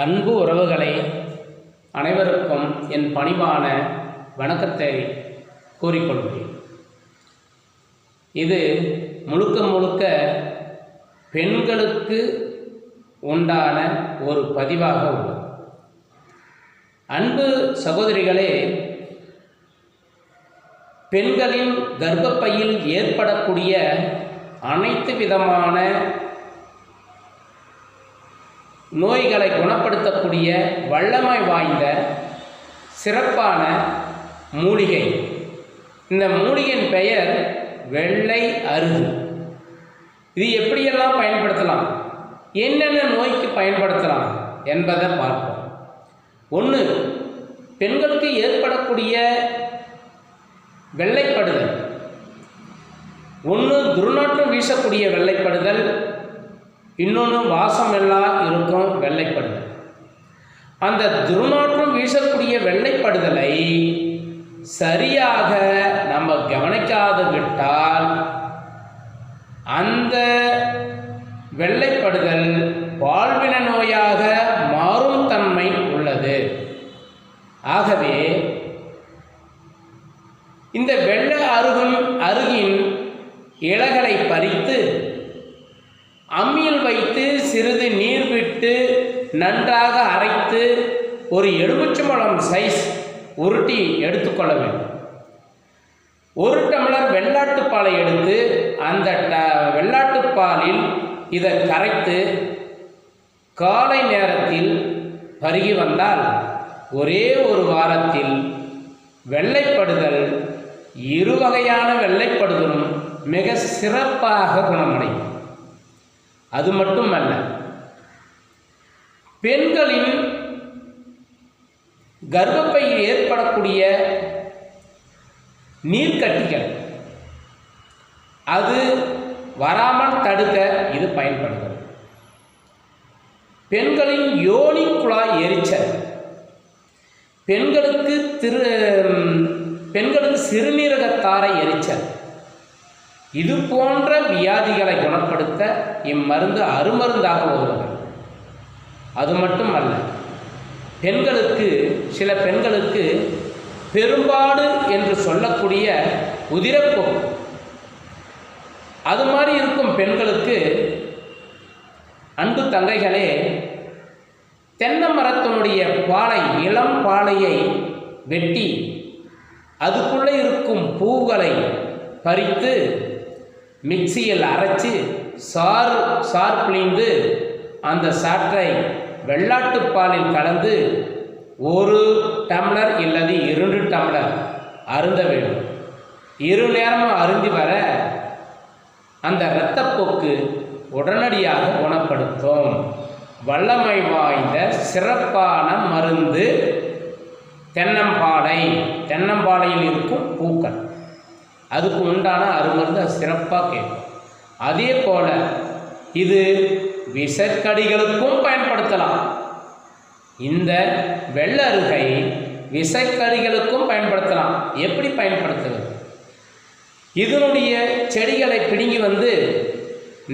அன்பு உறவுகளை அனைவருக்கும் என் பணிவான வணக்கத்தை கூறிக்கொள்கிறேன். இது முழுக்க முழுக்க பெண்களுக்கு உண்டான ஒரு பதிவாக உள்ளது. அன்பு சகோதரிகளே பெண்களின் கர்ப்பப்பையில் ஏற்படக்கூடிய அனைத்து விதமான நோய்களை குணப்படுத்தக்கூடிய வல்லமை வாய்ந்த சிறப்பான மூலிகை. இந்த மூலிகையின் பெயர் வெள்ளை அருகு. இது எப்படியெல்லாம் பயன்படுத்தலாம்? என்னென்ன நோய்க்கு பயன்படுத்தலாம் என்பதை பார்ப்போம். ஒன்று பெண்களுக்கு ஏற்படக்கூடிய வெள்ளைப்படுதல். ஒன்று துர்நாற்றம் வீசக்கூடிய வெள்ளைப்படுதல். இன்னொன்று வாசம் எல்லாம் இருக்கும் வெள்ளைப்படுதல். அந்த துர்நாற்றம் வீசக்கூடிய வெள்ளைப்படுதலை சரியாக நம்ம கவனிக்காது விட்டால் அந்த வெள்ளைப்படுதல் வாழ்வின நோயாக மாறும் தன்மை உள்ளது. ஆகவே இந்த வெள்ளை அருகும் அருகின் இலைகளை பறித்து அம்மியில் வைத்து சிறிது நீர் விட்டு நன்றாக அரைத்து ஒரு எலுமிச்சம்பழம் சைஸ் உருட்டி எடுத்துக்கொள்ள வேண்டும். ஒரு டம்ளர் வெள்ளாட்டு பாலை எடுத்து அந்த ட வெள்ளாட்டுப் பாலில் இதை கரைத்து காலை நேரத்தில் பருகி வந்தால் ஒரே ஒரு வாரத்தில் வெள்ளைப்படுதல் இரு வகையான வெள்ளைப்படுதலும் மிக சிறப்பாக குணமடையும். அது மட்டுமல்ல பெண்களின் கர்ப்பப்பையில் ஏற்படக்கூடிய நீர்க்கட்டிகள் அது வராமல் தடுக்க இது பயன்படுகிறது. பெண்களின் யோனி குழாய் எரிச்சல் பெண்களுக்கு திரு பெண்களுக்கு சிறுநீரகத்தாரை எரிச்சல் இது போன்ற வியாதிகளை குணப்படுத்த இம்மருந்து அருமருந்தாக உதவுகிறது அது மட்டும் அல்ல பெண்களுக்கு சில பெண்களுக்கு பெரும்பாடு என்று சொல்லக்கூடிய உதிரப்போக்கு அது மாதிரி இருக்கும் பெண்களுக்கு அன்பு தங்கைகளே தென்னை மரத்தினுடைய பாலை இளம் பாலையை வெட்டி அதுக்குள்ளே இருக்கும் பூக்களை பறித்து மிக்சியில் அரைச்சி சார் சார் பிழிந்து அந்த சாற்றை வெள்ளாட்டு பாலில் கலந்து ஒரு டம்ளர் இல்லது இரண்டு டம்ளர் அருந்த வேண்டும். இரு நேரமும் அருந்தி வர அந்த இரத்தப்போக்கு உடனடியாக குணப்படுத்தும். வல்லமை வாய்ந்த சிறப்பான மருந்து தென்னம்பாலை. தென்னம்பாலையில் இருக்கும் பூக்கள். அதுக்கு உண்டான அருமருந்து அது சிறப்பாக கேட்கும். அதே போல் இது விசக்கடிகளுக்கும் பயன்படுத்தலாம். இந்த வெள்ளருகை விசக்கடிகளுக்கும் பயன்படுத்தலாம். எப்படி பயன்படுத்துவது இதனுடைய செடிகளை பிடுங்கி வந்து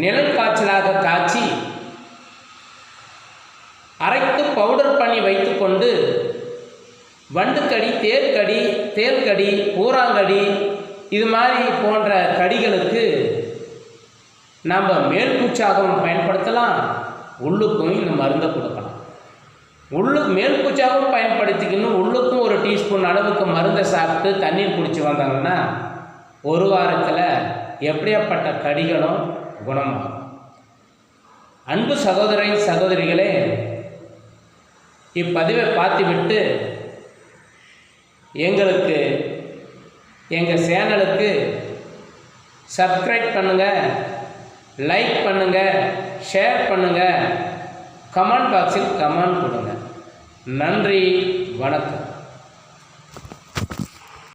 நிழல் காய்ச்சலாக காய்ச்சி அரைத்து பவுடர் பண்ணி வைத்துக்கொண்டு வண்டுக்கடி தேர்க்கடி தேர்க்கடி பூராங்கடி இது மாதிரி போன்ற கடிகளுக்கு நம்ம மேல்பூச்சாகவும் பயன்படுத்தலாம் உள்ளுக்கும் இந்த மருந்தை கொடுக்கலாம். உள்ளு மேல்பூச்சாகவும் பயன்படுத்திக்கணும். உள்ளுக்கும் ஒரு டீஸ்பூன் அளவுக்கு மருந்தை சாப்பிட்டு தண்ணீர் குடித்து வந்தாங்கன்னா ஒரு வாரத்தில் எப்படியாப்பட்ட கடிகளும் குணமாகும். அன்பு சகோதரின் சகோதரிகளே இப்பதிவை பார்த்துவிட்டு எங்களுக்கு எங்கள் சேனலுக்கு சப்ஸ்கிரைப் பண்ணுங்கள் லைக் பண்ணுங்கள் ஷேர் பண்ணுங்கள் கமெண்ட் பாக்ஸில் கமெண்ட் கொடுங்க. நன்றி வணக்கம்.